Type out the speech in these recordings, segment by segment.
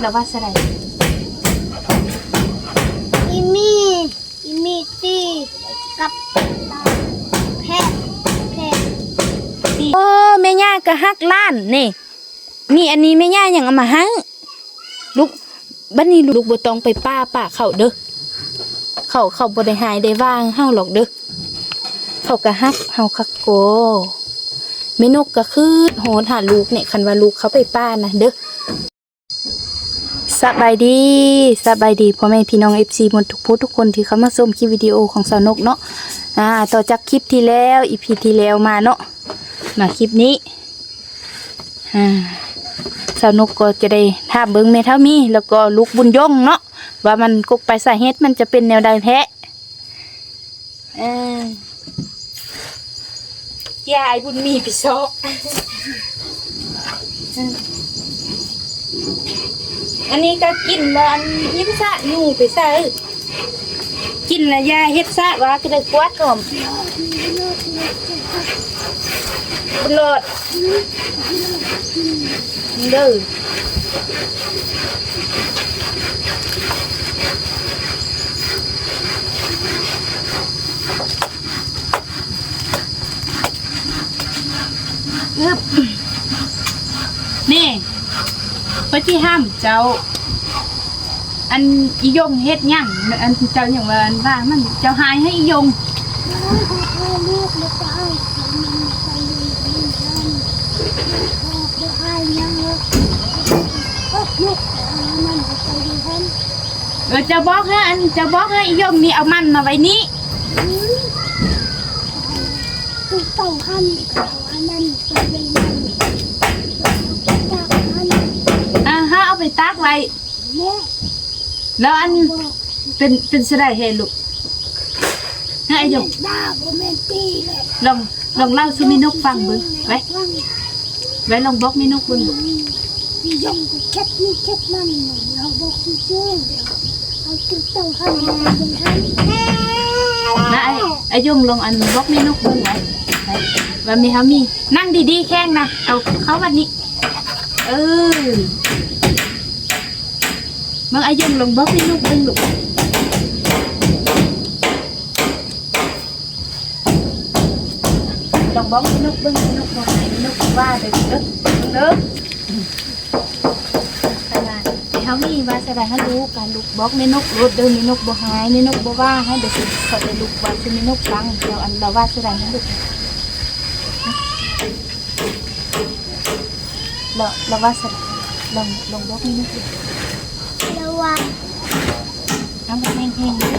แล้วว่าสะไดอีมี่อีมี่ตีกับแพะแพะโอ้แม่ย่าก็ฮักล้านนี่นี่อันนี้แม่ย่ายังเอามาให้ลูกบัดนี้ลูกบ่ต้องไปป้าป้าเขาเด้อเขาเขาบ่ได้หายได้ว่างเฮาหรอกเด้อเขาก็ฮักเฮาคักโกแม่นกก็คือโหดหาลูกเนี่ยคันว่าลูกเขาไปป้านะเด้อ สบายดีสบายดีพ่อแม่พี่น้อง FC หมดทุกผู้ทุกคนที่เข้ามาชมคลิปวิดีโอของสาวนกเนาะอ่าต่อจากคลิปที่แล้วอีพีที่แล้วมาเนาะมาคลิปนี้อ่าสาวนกก็จะได้ท่าเบิ้งเมทัลมีแล้วก็ลูกบุญยงเนาะว่ามันกกไปสาเหตุมันจะเป็นแนวใดแท้เออยายบุญมีไปซ อันนี้ก็กินแล้อันยิ้มซะอยู่ไปซะเอ้ยกินล้วยาเฮ็ดซะว่าก็ได้กวาดก่อมบุญโลดเด้อนี่ เพื่อที่ห้ามเจ้า อันอียงเฮ็ดหยังอันเจ้าอย่างว่าอันว่ามันเจ้าหายให้อียงลูกแล้วก็ให้มันไปเลยเป็นท่านพ่อจะให้ยังเลยก็ลูกมันไปดูท่านเออจะบอกให้อันจะบอกให้อียมนี่เอามันมาไว้นี้ตุ๊กเต่าหันเขาอันนั้นไปเลยมันจากหัน อ่าฮะเอาไป ตากไว้แม่แล้วอันบอกเป็นเป็นสไลด์ให้ลูกให้ไอ้ยมด่าบ่แม่นตีเลยลองลองเล่าสุมินกฟังเบิ่งไว้ฟังไว้ลองบอกมินกเบิ่งลูกพี่ยงก็เช็ดนี่เช็ดนั่นเราบอกคุณเชื่อเดี๋ยวเอาตุ๊กเต่าหันมาเป็นหันนะไอ้ไอ้ยมลองอันบอกมินกเบิ่งไว้ไว้ว่ามีเฮามีนั่งดีๆแข้งนะเอาเข้าวันนี้ เออ เมื่อไอ้ยมลองบอกมินกเบิ่งลูกลองบอกมินกเบิ่งมินกบ่ให้มินกว่าเด้อเด้อเด้อขนาดเขามีว่าแสดงให้รู้กา น้ำมันแห้งๆเลย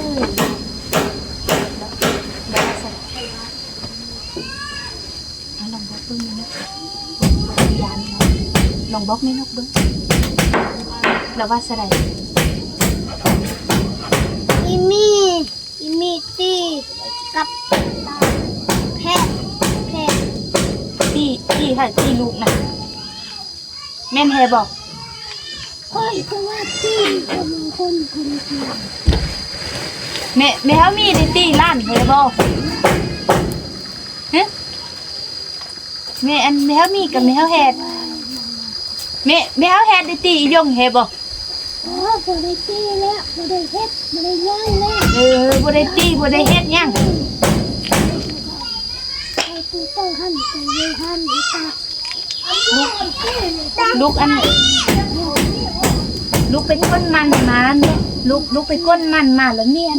เราเราว่าแสดงลองบอกเบิ้งนนกยานเนาะลองบอกในนกเบิ้งเราว่าแสดงอีมี่อีมี่ตีกับแพะแพะที่ที่ให้ที่ลูกนะแม่นแฮบอกค่อยก็ว่าตีคน คนคนคนแม่แม่เฮามีได้ตีล้านแฮบอกฮะแม่อันแม่เฮามีกับแม่เฮาแฮดแม่แม่เฮาแฮดได้ตีอียงแฮบอกอ๋อบ่ได้ตีแล้วบ่ได้เฮ็ดบ่ได้ย่างแล้วเออบ่ได้ตีบ่ได้เฮ็ดหยังไอ้ตู้เต้าหันไปเลยหันไปตาลูกลูกอัน ลูกไปก้นมันมาเนี่ยลูกลูกไปก้นมันมาแล้วเนี่ย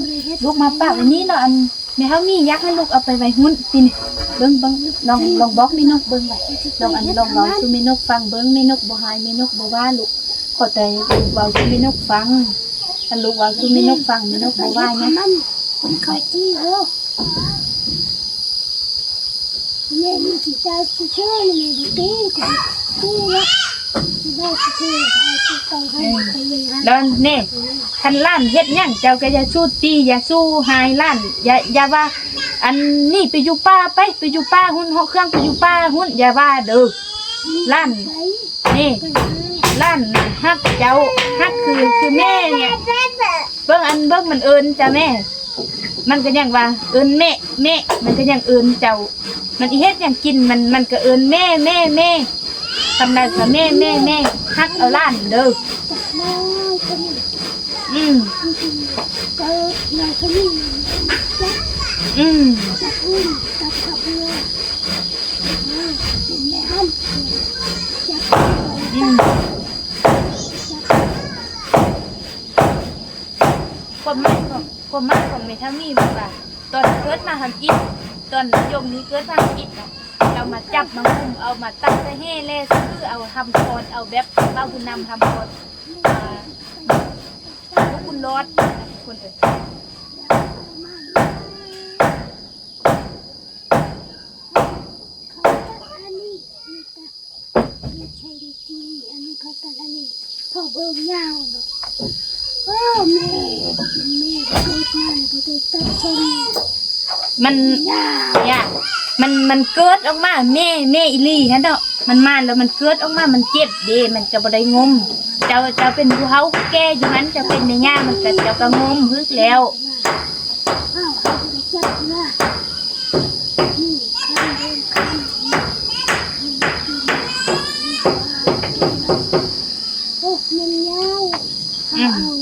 ลูกมาปากอันนี้เนาะอันแม่เฮามียักษ์ให้ลูกเอาไปไว้หุ้นทีนี่เบิ่งเบิ่งลองลองบอกแม่นกเบิ่งไว้ลองอันลองเว้าสู่แม่นกฟังเบิ่งแม่นกบ่หายแม่นกบ่ว่าลูกขอแต่ลูกเว้าสู่แม่นกฟังอันลูกเว้าสู่แม่นกฟังแม่นกบ่ว่าหยังมันขาตีเด้อแม่นี่สิตาสิเชื่อนี่แม่ตีคนตีแล้วสิได้สิเชื่อไอ้ตู้เต้าหันไปเลย แล้วนี่คันล้านเฮ็ดหยังเจ้าก็อย่าสู้ตีอย่าสู้หายล้านอย่าอย่าว่า อันนี้ไปอยู่ป่าไปไปอยู่ป่าหุ้นเฮาเครื่องไปอยู่ป่าหุ้นอย่าว่าเด้อล้านนี่ล้านฮักเจ้าฮักคือคือแม่เนี่ยเบิ่งอันเบิ่งมันเอิ้นจ้ะแม่ มันก็ยังว่า เอิ้นแม่แม่มันก็ยังเอิ้นเจ้า มันอีเฮ็ดยังกินมันมันก็เอิ้นแม่แม่แม่ ทำได้ก็แม่แม่แม่ฮักเอาล้านเด้ออืมอืมจับอุ้มจับขับเรือเป็นแม่ห้ำจับอืมความหมายของความหมายของเมทามีบอกว่าตอนเกิดมาทำอิฐตอนยมนี้เกิดมาทำอิฐน่ะ เรามาจับมาคุมเอามาตั้งแต่เฮ่เล่ซื้อเอาทำคอนเอาแบบเบ้าคุณนำทำคอนอ่าพวกคุณรอดคนเอ่ยพ่อเขาเบิ่งยาวเนาะโอ้แม่แม่เกิดมาเลยพอได้ตัดชนมันยาวเนี่ย มันมันเกิดออกมาแม่แม่อีลี่ฮะเนาะมันมาแล้วมันเกิดออกมามันเจ็บเด้มันจะบ่ได้งมเจ้าเจ้าเป็นผู้เฮาแก่อยู่นั้นจะเป็นในย่ามันก็เจ้าก็งมฮึกแล้วอ้าวเจ็บเรือนี่ข้างเดินข้างนี้โอ้มันยาวเขาเอา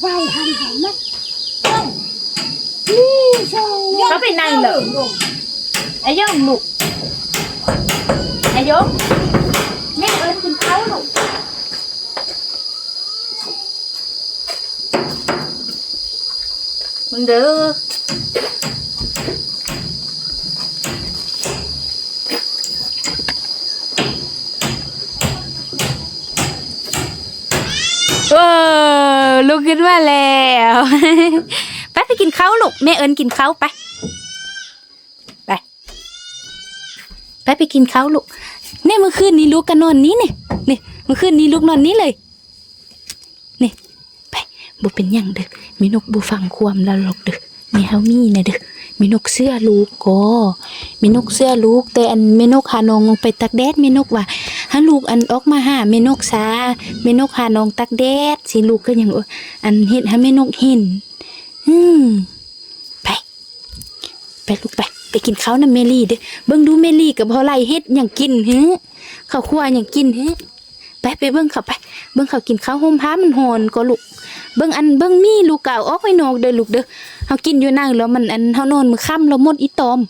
ไว้หันหันมัดนี่ชง เขาไปนั่งเหรอไอ้ย่องลูกไอ้ยงแม่เอิ้นกินข้าวลูกมึงเด้อ เออลูกขึ้นมาแล้วไปไปกินข้าวลูกแม่เอิญกินข้าวไปไปไปไปกินข้าวลูกเนี่ยเมื่อคืนนี้ลูกก็นอนนี้เนี่ยนี่เมื่อคืนนี้ลูกนอนนี้เลยนี่ไปบ่เป็นยังเด้อมีนกบ่ฟังความแล้วหรอกเด้อมีเฮามีนะเด้อ มีนกเสื้อลูกก็มีนกเสื้อลูก แต่อันม่นกหานองไปตักแดดม่นกว่าถ้าลูกอันออกมาหาแม่นกซาม่นกหานองตักแดดสิลูกก็ยังว่าอันเฮ็ดให้แม่นกเห็นอืมไป ไปลูกไป ไปกินข้าวน้ำเมลี่เด้อเบิ่งดูเมลี่กับพอไรเฮ็ดหยังกินฮึข้าวคั่วหยังกินฮึ ไปไปเบิ่งเขาไป เบิ่งเขากินข้าวโฮมพามันหอนก็ลูก เบิ่งอันเบิ่งมีลูกเก่าออกไว้นอกเด้อลูกเด้อเฮากินอยู่นั่งแล้วมันอันเฮานอนมื้อค่ำแล้วหมดอีตอม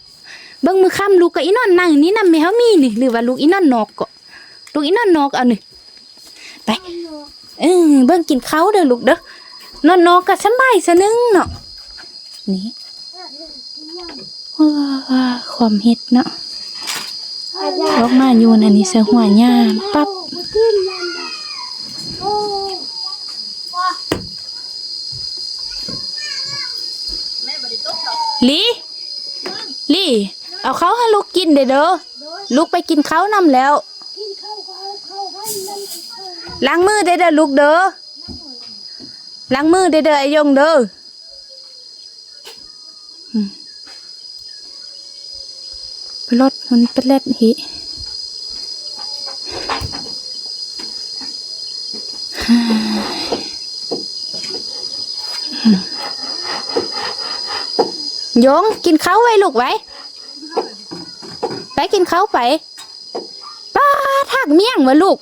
เบิ่งมื้อค่ำลูกก็อีนอนนั่งนี่นำแม่เฮามีนี่หรือว่าลูกอีนอนนอกก็ลูกอีนอนนอกเอานี่ไปเออเบิ่งกินข้าวเด้อลูกเด้อนอนนอกก็สำบายซะนึงเนาะนี่ว้าความเฮ็ดเนาะออกมาอยู่อันนี้เสหัวหญ้าปั๊บ ขึ้นยันดะโอ้ลีลีเอาเขาให้ลูกกินเด้อเด้อลูกไปกินข้านำแล้ว กินข้าวก็เอาข้าให้นั่นกินข้าวล้างมือเด้อเด้อลูกเด้อล้างมือเด้อเด้อไอ้ยงเด้อรถมันเป็นเล็ดหิ ยงกินข้าวไว้ลูกไว้ ไปกินข้าวไปป้าทักเมี่ยงวะลูก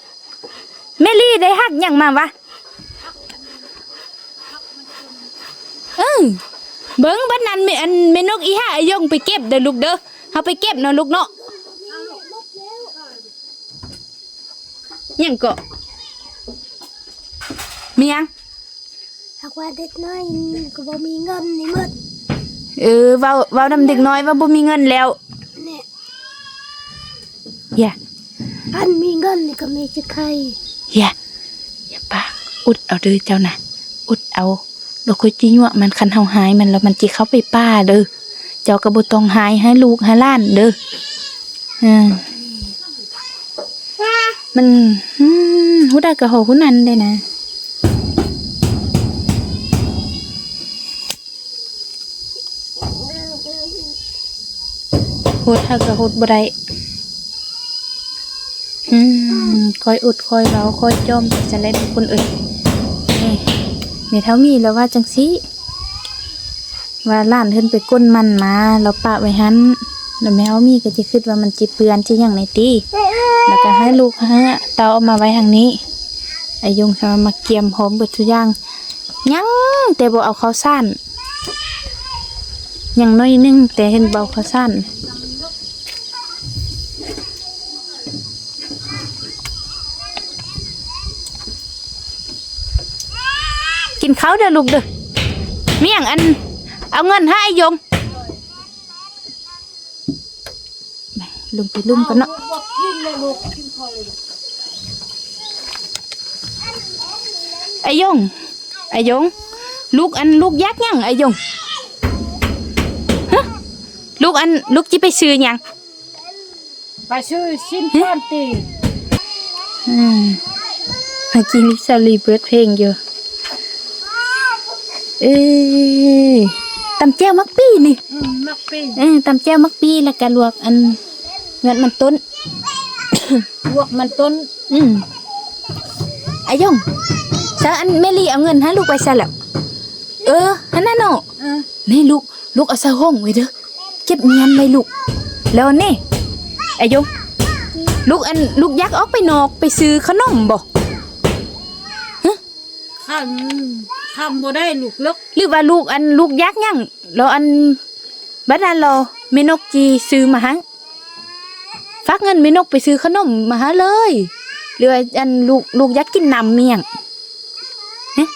แม่ลี่ได้หักยังมาวะเออเบิ้งบ้านนั้นแม่อันแม่นกอีห่าอ้ยงไปเก็บเด้อลูกเด้อเฮาไปเก็บเนาะลูกเนาะยังก็ มีหยังหากว่าเด็กน้อยก็บ่มีเงินนี่หมดเออเว้าเว้านำเด็กน้อยว่าบ่มีเงินแล้วเนี่ยอย่าอันมีเงินนี่ก็มีจะใครอย่าอย่าปากอุดเอาเด้อเจ้าน่ะ อุดเอาเราค่อยจิยั่วมันคันเฮาหายมันแล้วมันจิเข้าไปป้าเด้อเจ้าก็บ่ต้องหายให้ลูกให้หล้านเด้ออ่ามันอืมฮู้ได้ก็โหฮู้นั้นได้นะ ฮูดถ้าก็ฮูดบ่ได้อืมคอยอุดคอยเว้าคอยจอมจะเล่นคนอื่นนี่แม่เท่ามีแล้วว่าจังซี่ว่าล้านเพิ่นไปก้นมันมาเราปะไว้หันแล้วแมวมีก็จะคิดว่ามันจิเปือนที่อย่างในตีแล้วก็ให้ลูกฮะเตาเอามาไว้ทางนี้อ้ยงจะมาเกียมหอมเบิดทุกอย่างยังแต่บ่เอาเขาสั้นยังน้อยนึงแต่เห็นเบาเขาสั้น กินข้าวเด้อลูกเด้อมีอย่างอัน เอาเงินให้ไอ้ยงไปลุงไปลุ่มกันเนาะบอกกินเลยลูกกินพอเลยลูกไอ้ยงไอ้ยงลูกอันลูกยักษ์ยังไอ้ยงฮะลูกอันลูกจิไปซื้อหยังไปซื้อชิ้นก้อนตีอืมเมื่อกี้ลิซาลีเปิดเพลงอยู่ เอ้ยตำแจ้วมักปี้นี่อืมมักปิ้งเออตำแจ้วมักปี้แล้วก็ลวกอันเงินมันต้น ลวกมันต้น อืมไอ้ยงซะอันแม่ลีเอาเงินให้ลูกไปซะแล้วเออฮันนั่นเนาะเออนี่ลูกลูกเอาใส่ห้องไว้เด้อเก็บเงียนไว้ลูก แล้วนี่ไอ้ยงลูกอันลูกยักษ์ออกไปนอกไปซื้อขนมบ่ข้าม ข้ามบ่ได้ลูกเลิกหรือว่าลูกอันลูกยักษ์ยังแล้วอันบัดนั้นเราเมนกจีซื้อมาให้ฝากเงินเมนกไปซื้อขนมมาหาเลยหรือว่าอันลูกลูกยักษ์กินน้ำเมียงฮะ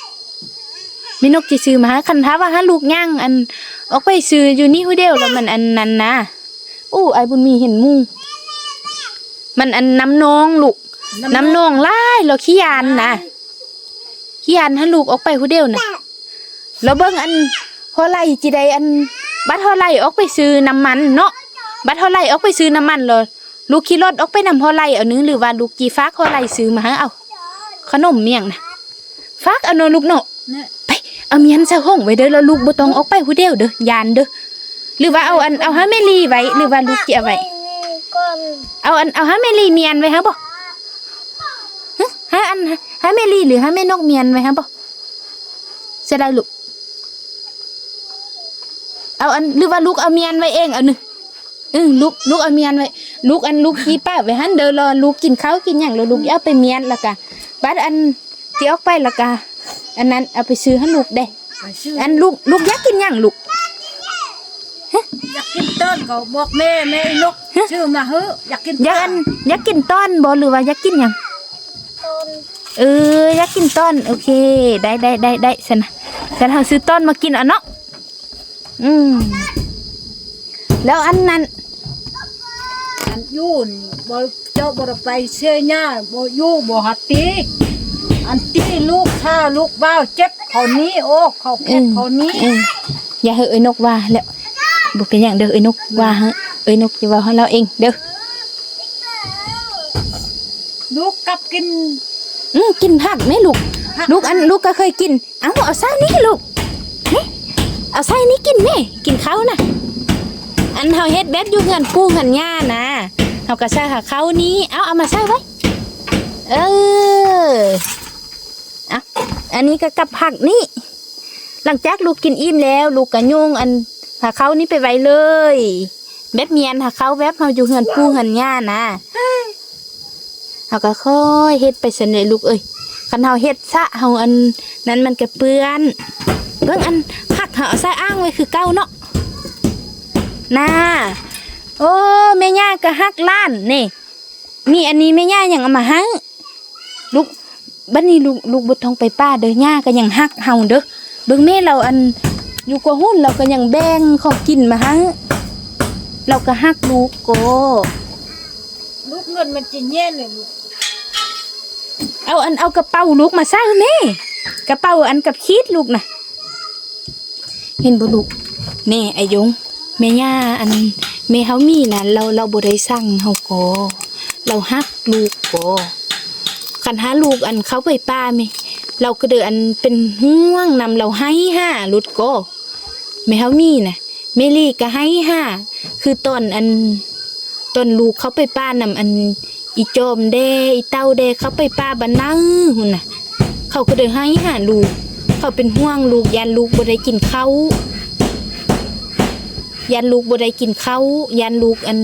เมนกจีซื้อมาหาคันท้าว่าหาลูกย่างอันออกไปซื้ออยู่นี่ผู้เดียวแล้วมันอันนั้นนะอู้ไอบุญมีเห็นหมูมันอันน้ำนองลูกน้ำนองไล่เราขี้ยานนะ ขี้ยานให้ลูกออกไปผู้เดียวนะแล้วเบิ่งอันพอไล่จีใดอัน บัดเท่าไรออกไปซื้อน้ำมันเนาะบัดเท่าไรออกไปซื้อน้ำมันเลยลูกขี่รถออกไปนำเท่าไรเอานึงหรือว่าลูกจีฟ้ากเท่าไรซื้อมาให้เอาขนมเมียงนะฟ้ากเอานลูกเนาะไปเอาเมียนใส่ห้องไว้เด้อแล้วลูกบ่ต้องออกไปผู้เดียวเด้อยานเด้อหรือว่าเอาอันเอาหาแม่ลีไว้หรือว่าลูกจะเอาไว้เอาอันเอาหาแม่ลีเมียนไว้ฮะบ่ฮะหาอั นหาแม่ลีหรือหาแม่นกเมียนไว้ฮะบ่เสียดายลูก เอาอันหรือว่าลูกเอาเมียนไว้เองเอาหนึ่งเออลูกลูกเอาเมียนไว้ลูกอันลูกกีป้าไว้หันเด้อรอลูกกินข้าวกินหยังแล้วลูกเอาไปเมียนแล้วก็บัดอันที่ออกไปแล้วก็อันนั้นเอาไปซื้อให้ลูกได้ไปซื้ออันลูกลูกอยากกินหยังลูกอยากกินต้นก็บอกแม่แม่ไอ้นกซื้อมาเฮ้อะอยากกินอยากอันอยากกินต้อนบ่หรือว่าอยากกินหยังต้น เอออยากกินต้อนโอเค ได้ได้ได้ได้สนะฉันเอาซื้อต้อนมากินเอะเนาะอืมแล้วอันนั้นอันยูนบ่เจ้าบ่ได้ไปเชื่อหญ้าบ่อยู่บ่หัดตีอันตีลูกถ้าลูกบ้าวเจ็บเขานี้โอ้เขาเก็บเขานี้เอออย่าให้เอ้ยนกว่าแล้วบ่เป็นหยังเด้อเอ้ยนกว่าฮะเอ้ยนกจะว่าให้เราเองเด้อลูกกลับกิน อืมกินผักไหมลูก ลูกอันลูกก็เคยกิน เอาเอาไส้นี้ลูกนี่เอาไส้นี้กินแม่กินเขานะอันเฮาเฮ็ดแบบอยู่เงินปูเงินย่านะเฮาก็ใส่หาเขานี้เอาเอามาใส่ไว้ เอออะอันนี้ก็กับผักนี่หลังจากลูกกินอิ่มแล้ว ลูกก็โยงอันหาเขานี้ไปไว้เลยแบบเมียนหาเขาแบบเฮาอยู่เงินปูเงินย่านะ เฮาก็ค่อยเฮ็ดไปเสนลูกเอ้ยคันเฮาเฮ็ดซะเฮาอันนั้นมันก็เปื้อนเบิ่งอันผักเฮาเอาใส่อ้างไว้คือเก่าเนาะน่าโอ้แม่ย่าก็ฮักล้านนี่มีอันนี้แม่ย่ายังเอามาให้ลูกบัดนี้ลูกลูกบ่ต้องไปป้าเด้อย่าก็ยังฮักเฮาเด้อเบิ่งแม่เราอันอยู่กับหุ้นเราก็ยังแบ่งของกินมาให้เราก็ฮักลูกโกลูกเงินมันจิแย่เลยลูก เอาอันเอากระเป๋าลูกมาใส่แม่กระเป๋าอันกับคีดลูกนะเห็นบ่ลูกแม่ไอ้ยงแม่ย่าอันแม่เฮามีนะเราเราบ่ได้สั่งเฮาก็เราฮักลูกก็คันหาลูกอันเขาไปป้าแม่เราก็เดืออันเป็นห่วงนำเราให้ห้าลุดก็แม่เฮามีนะแม่ลี่ก็ให้ห้าคือตอนอันตอนลูกเขาไปป้านำอัน อีโจมเดอีเต้าเดเขาไปป้าบันนั่งหุ่นน่ะ เขาก็เลยให้หาลูก เขาเป็นห่วงลูกยันลูกบ่ได้กินเขายันลูกบ่ได้กินเขายันลูกอัน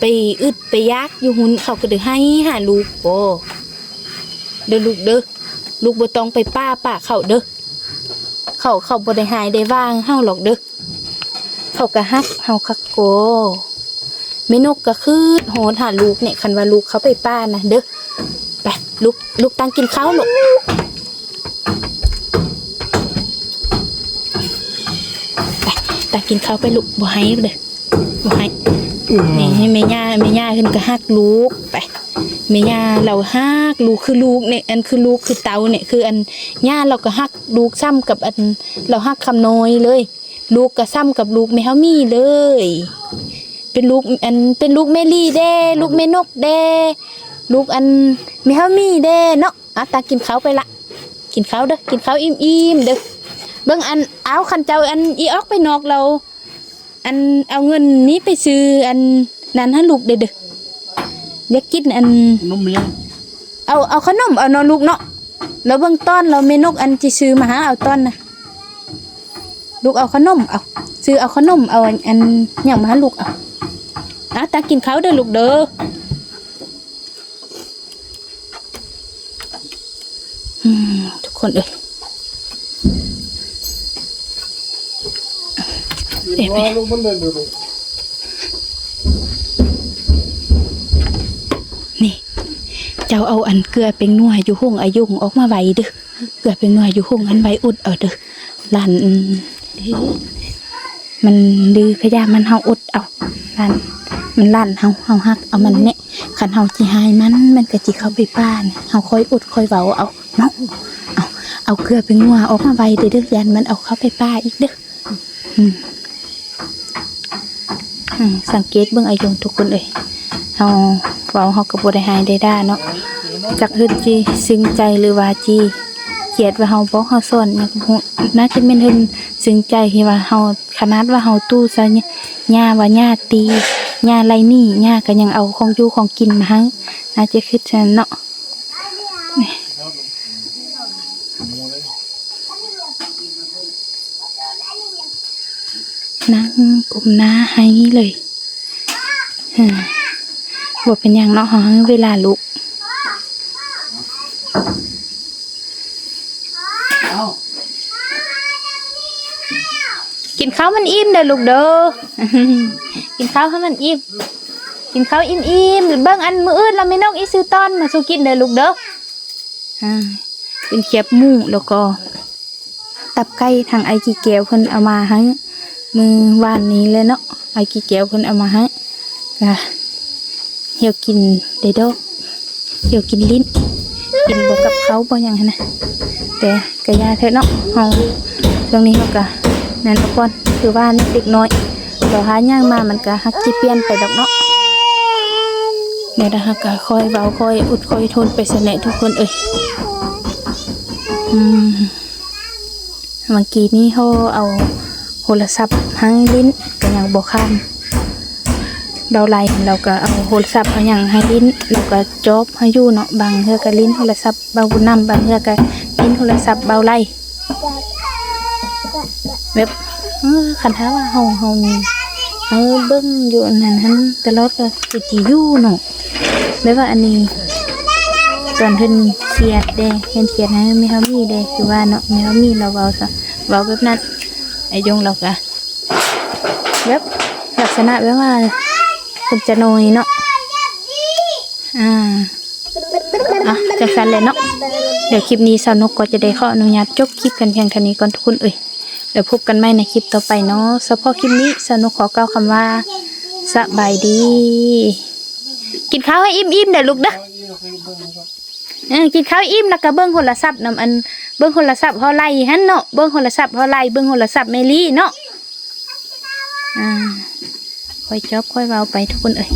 ไปอึดไปยากอยู่หุ่นเขาก็เด้ให้หาลูกโอ้เด้อลูกเด้อลูกบ่ต้องไปป้าป้าเขาเด้อเขาเขาบ่ได้หายได้ว่างเฮาหรอกเด้อเขาก็ฮักเฮาคักโก แม่นกก็คือโหดหาลูกเนี่ยคันว่าลูกเขาไปป้านะเด้อไปลูกลูกตั้งกินข้าวลูกไปตั้งกินข้าวไปลูกบ่ให้เด้อบ่ให้นี่ให้แม่ย่าแม่ย่าขึ้นก็ฮักลูกไปแม่ย่าเราฮักลูกคือลูกเนี่ยอันคือลูกคือเตาเนี่ยคืออันย่าเราก็ฮักลูกซ้ำกับอันเราฮักคำน้อยเลย ลูกก็ซ้ำกับลูกแม่เฮามีเลย เป็นลูกอันเป็นลูกแม่ลี่เด้ ลูกแม่นกเด้ ลูกอันแม่เฮามีเด้เนาะอะตากินข้าวไปละ กินข้าวเด้อกินข้าวอิ่มๆเด้อเบิ่งอันเอาคันเจ้าอันอีออกไปนอกเรา อันเอาเงินนี้ไปซื้ออันนั้นให้ลูกเด้อเด้ออยากกินอันนุ่มเลยเอาเอาขนมเอาเนาะลูกเนาะแล้วเบื้องต้นเราเมนกอันที่ซื้อมาหาเอาต้นนะลูกเอาขนมเอาซื้อเอาขนมเอาอันอันอย่างมาให้ลูกเอา อะตากินข้าวเด้อลูกเด้ออืมทุกคนเอ้ยเดี๋ยวว่าลูกมันเดินดูดูนี่ เจ้าเอาอันเกลือเป็นนัวอยู่ห้องอายุงออกมาไว้เด้อเกลือเป็นนัวอยู่ห้องอันไว้อุดเอาเด้อหลานอืมมันดื้อขยะมันเฮาอุดเอาหลาน มันลั่นเฮาเฮาฮักเอามันเนี่ยคันเฮาสิหายมันมันก็สิเข้าไปป้านเฮาค่อยอุดค่อยเว้าเอาเนาะเอาเอาเกลือเป็นนัวออกมาไว้เด้อเด้อยันมันเอาเข้าไปป้าอีกเด้ออืสังเกตเบิ่งอายุทุกคนเอ้ยเฮาเว้าเฮาก็บ่ได้หายได้ด้าเนาะจักเฮ็ดจีซึ้งใจหรือว่าจีเกียดว่าเฮาบอกเฮาสอนน่าจะแม่นเพิ่นซึ้งใจที่ว่าเฮาขนาดว่าเฮาตู้ซะเนี่ยย่าว่าย่าตี ยาไรนี่ยาก็ยังเอาของอยู่ของกินมาให้อาจจะคิดซั่นเนาะนั่งกุมหน้าให้เลยอืมบ่เป็นอย่างเนาะฮะเวลาลุก เอ้า กินข้าวมันอิ่มเด้อลูกเด้อกินข้าวให้มันอิ่มกินข้าวอิ่มอิ่มๆเบิ่งอันมื้ออื่นเราไม่นกอีซื้อต้อนมาสู่กินเด้อลูกเด้ออ่าเป็นเขียบหมูแล้วก็ ตับไก่ทางไอกีเกียวเพิ่นเอามาให้มือวานนี้เลยเนาะไอกีเกียวเพิ่นเอามาให้ก็เหี่ยวกินได้ดอเหี่ยวกินลิ้นกินบ่กับเขาบ่หยังหั้นนะแต่ก็ยาเถอะเนาะเฮาช่วงนี้เฮาก็ นั่นเอาก่อนคือว่าเด็กน้อยเราหาย่างมามันก็ฮักจิเปลี่ยนไปดอกเนาะเดี๋ยวนะคะก็คอยเว้าคอยอุดคอยทนไปเสนะทุกคนเอ้ยอืมเมื่อกี้นี้เขาเอาโทรศัพท์ให้ลิ้นก็ยังบ่ข้ามเราไล่เราก็เอาโทรศัพท์เอาอย่างให้ลิ้นเราก็จอบให้ยู่เนาะบางเทื่อกลิ้นโทรศัพท์เบาบุญนำบางเทื่อกลิ้นโทรศัพท์เบาไล่ แบบเออคันท้าว่าเฮาเฮาเออเบิ่งอยู่อันนั้นหันตลอดก็สิจิอยู่เนาะแบบว่าอันนี้ตอนเพิ่นเครียดเด้เพิ่นเครียดให้แม่เฮามีเด้คือว่าเนาะแม่เฮามีเราเว้าซะเว้าแบบนั้นไอ้ยงเราก็แบบลักษณะแบบว่าคุณจะนอยเนาะอ่าอะจังสันเลยเนาะเดี๋ยวคลิปนี้สาวนกก็จะได้ขออนุญาตจบคลิปกันเพียงเท่านี้ก่อนทุกคนเอ่ย เดี๋ยวพบกันใหม่ในคลิปต่อไปเนาะเฉพาะคลิปนี้สาวนกขอกล่าวคำว่าสบายดี กินข้าวให้อิ่มๆเดี๋ยวลูกเด้อเออกินข้าวอิ่มแล้วก็เบิ้งโทรศัพท์นำอันเบิ้งโทรศัพท์เฮาไล่หั่นเนาะเบิ้งโทรศัพท์เฮาไล่เบิ้งโทรศัพท์เมลี่เนาะอ่าค่อยจอบค่อยเบาไปทุกคนเอ่ย